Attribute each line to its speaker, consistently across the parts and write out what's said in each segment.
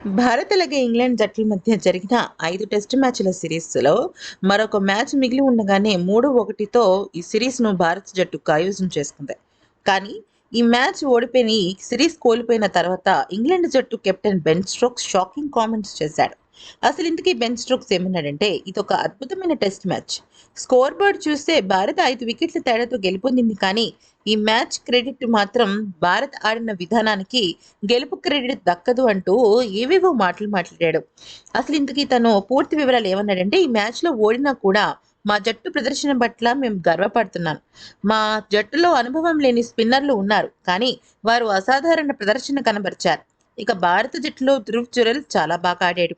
Speaker 1: భారత్ అలాగే ఇంగ్లాండ్ జట్ల మధ్య జరిగిన ఐదు టెస్ట్ మ్యాచ్ల సిరీస్లో మరొక మ్యాచ్ మిగిలి ఉండగానే మూడు ఒకటితో ఈ సిరీస్ను భారత్ జట్టు కాయోజం చేసుకుంది. కానీ ఈ మ్యాచ్ ఓడిపోయి సిరీస్ కోల్పోయిన తర్వాత ఇంగ్లాండ్ జట్టు captain Ben Stokes shocking comments చేశాడు. అసలు ఇంతకీ బెన్ స్ట్రోక్స్ ఏమన్నాడంటే ఇది ఒక అద్భుతమైన టెస్ట్ మ్యాచ్. స్కోర్ బోర్డ్ చూస్తే భారత్ ఐదు వికెట్ల తేడాతో గెలుపొందింది కానీ ఈ మ్యాచ్ క్రెడిట్ మాత్రం భారత్ ఆడిన విధానానికి గెలుపు క్రెడిట్ దక్కదు అంటూ ఏవేవో మాటలు మాట్లాడాడు. అసలు ఇంతకీ తను పూర్తి వివరాలు ఏమన్నాడంటే ఈ మ్యాచ్లో ఓడినా కూడా మా జట్టు ప్రదర్శన పట్ల మేము గర్వపడుతున్నాను మా జట్టులో అనుభవం లేని స్పిన్నర్లు ఉన్నారు కానీ వారు అసాధారణ ప్రదర్శన కనబరిచారు. ఇక భారత జట్టులో ధృవ్ చురల్ చాలా బాగా ఆడాడు.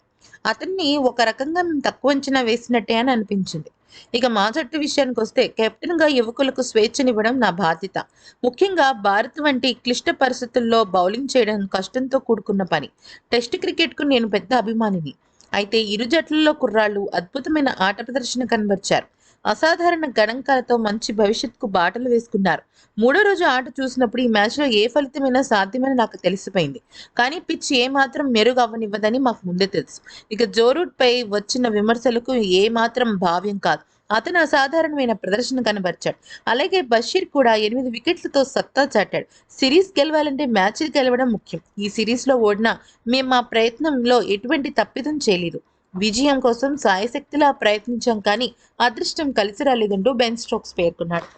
Speaker 1: అతన్ని ఒక రకంగా మేము తక్కువ అంచనా వేసినట్టే అని అనిపించింది. ఇక మా జట్టు విషయానికి వస్తే కెప్టెన్గా యువకులకు స్వేచ్ఛనివ్వడం నా బాధ్యత. ముఖ్యంగా భారత్ వంటి క్లిష్ట పరిస్థితుల్లో బౌలింగ్ చేయడం కష్టంతో కూడుకున్న పని. టెస్ట్ క్రికెట్కు నేను పెద్ద అభిమానిని. అయితే ఇరు జట్లలో కుర్రాళ్ళు అద్భుతమైన ఆట ప్రదర్శన కనబరిచారు. అసాధారణ గణాంకాలతో మంచి భవిష్యత్తుకు బాటలు వేసుకున్నారు. మూడో రోజు ఆట చూసినప్పుడు ఈ మ్యాచ్లో ఏ ఫలితమైనా సాధ్యమని నాకు తెలిసిపోయింది. కానీ పిచ్ ఏమాత్రం మెరుగు అవ్వనివ్వదని మాకు ముందే తెలుసు. ఇక జోరూట్ పై వచ్చిన విమర్శలకు ఏ మాత్రం భావ్యం కాదు. అతను అసాధారణమైన ప్రదర్శన కనబరిచాడు. అలాగే బషీర్ కూడా ఎనిమిది వికెట్లతో సత్తా చాటాడు. సిరీస్ గెలవాలంటే మ్యాచ్ గెలవడం ముఖ్యం. ఈ సిరీస్లో ఓడినా మేము మా ప్రయత్నంలో ఎటువంటి తప్పిదం చేయలేదు. విజయం కోసం సాయశక్తిలా ప్రయత్నించాం కానీ అదృష్టం కలిసి రాలేదంటూ బెన్ స్ట్రోక్స్ పేర్కొన్నాడు.